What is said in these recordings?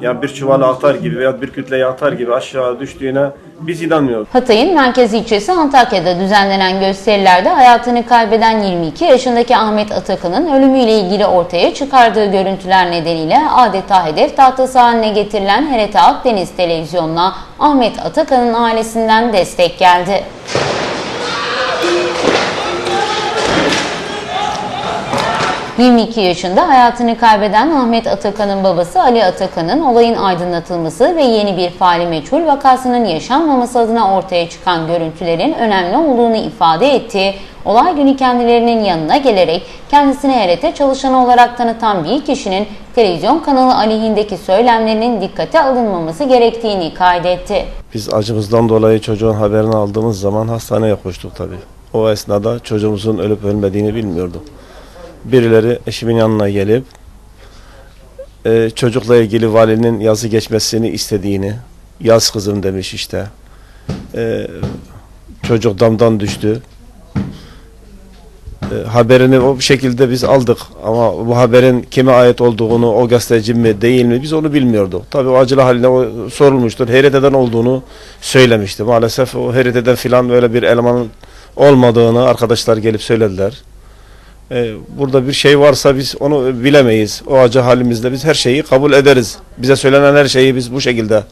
Yani bir çuvala atar gibi veya bir kütleye atar gibi aşağı düştüğüne biz inanmıyoruz. Hatay'ın merkez ilçesi Antakya'da düzenlenen gösterilerde hayatını kaybeden 22 yaşındaki Ahmet Atakan'ın ölümüyle ilgili ortaya çıkardığı görüntüler nedeniyle adeta hedef tahtası haline getirilen HRT Akdeniz Televizyonu'na Ahmet Atakan'ın ailesinden destek geldi. ...22 yaşında hayatını kaybeden Ahmet Atakan'ın babası Ali Atakan'ın olayın aydınlatılması ve yeni bir faali meçhul vakasının yaşanmaması adına ortaya çıkan görüntülerin önemli olduğunu ifade ettiği, olay günü kendilerinin yanına gelerek kendisini HRT çalışanı olarak tanıtan bir kişinin televizyon kanalı aleyhindeki söylemlerinin dikkate alınmaması gerektiğini kaydetti. Biz acımızdan dolayı çocuğun haberini aldığımız zaman hastaneye koştuk tabii. O esnada çocuğumuzun ölüp ölmediğini bilmiyorduk. Birileri eşimin yanına gelip e, çocukla ilgili valinin yazı geçmesini istediğini, yaz kızım demiş işte. E, çocuk damdan düştü. E, haberini o şekilde biz aldık ama bu haberin kime ait olduğunu, o gazeteci mi değil mi biz onu bilmiyorduk. Tabii o acılı haline o sorulmuştur. HRT'den olduğunu söylemişti. Maalesef o HRT'den filan böyle bir elemanın olmadığını arkadaşlar gelip söylediler. E, burada bir şey varsa biz onu bilemeyiz. O acı halimizde biz her şeyi kabul ederiz. Bize söylenen her şeyi biz bu şekilde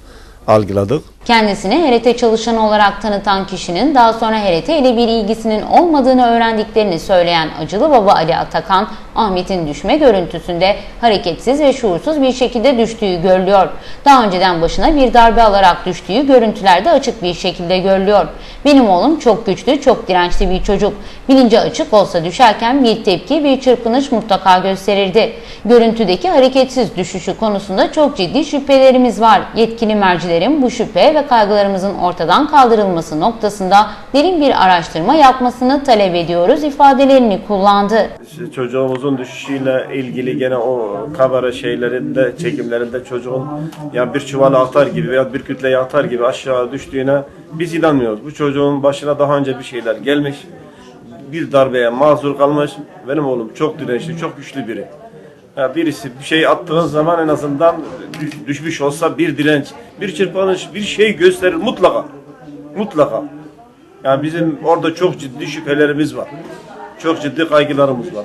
algıladık. Kendisini HRT çalışanı olarak tanıtan kişinin daha sonra HRT ile bir ilgisinin olmadığını öğrendiklerini söyleyen acılı baba Ali Atakan, Ahmet'in düşme görüntüsünde hareketsiz ve şuursuz bir şekilde düştüğü görülüyor. Daha önceden başına bir darbe alarak düştüğü görüntülerde açık bir şekilde görülüyor. Benim oğlum çok güçlü, çok dirençli bir çocuk. Bilinci açık olsa düşerken bir tepki, bir çırpınış mutlaka gösterirdi. Görüntüdeki hareketsiz düşüşü konusunda çok ciddi şüphelerimiz var. Yetkili mercilerin bu şüphe ve kaygılarımızın ortadan kaldırılması noktasında derin bir araştırma yapmasını talep ediyoruz ifadelerini kullandı. Çocuğumuzun düşüşüyle ilgili gene o kamera şeylerinde, çekimlerinde çocuğun ya bir çuvala atar gibi veya bir kütleye atar gibi aşağı düştüğüne biz inanmıyoruz. Bu çocuğun başına daha önce bir şeyler gelmiş. Bir darbeye mazur kalmış. Benim oğlum çok dirençli, çok güçlü biri. Birisi bir şey attığın zaman en azından düş- düşmüş olsa bir direnç, bir çırpınış, bir şey gösterir mutlaka. Mutlaka. Yani bizim orada çok ciddi şüphelerimiz var. Çok ciddi kaygılarımız var.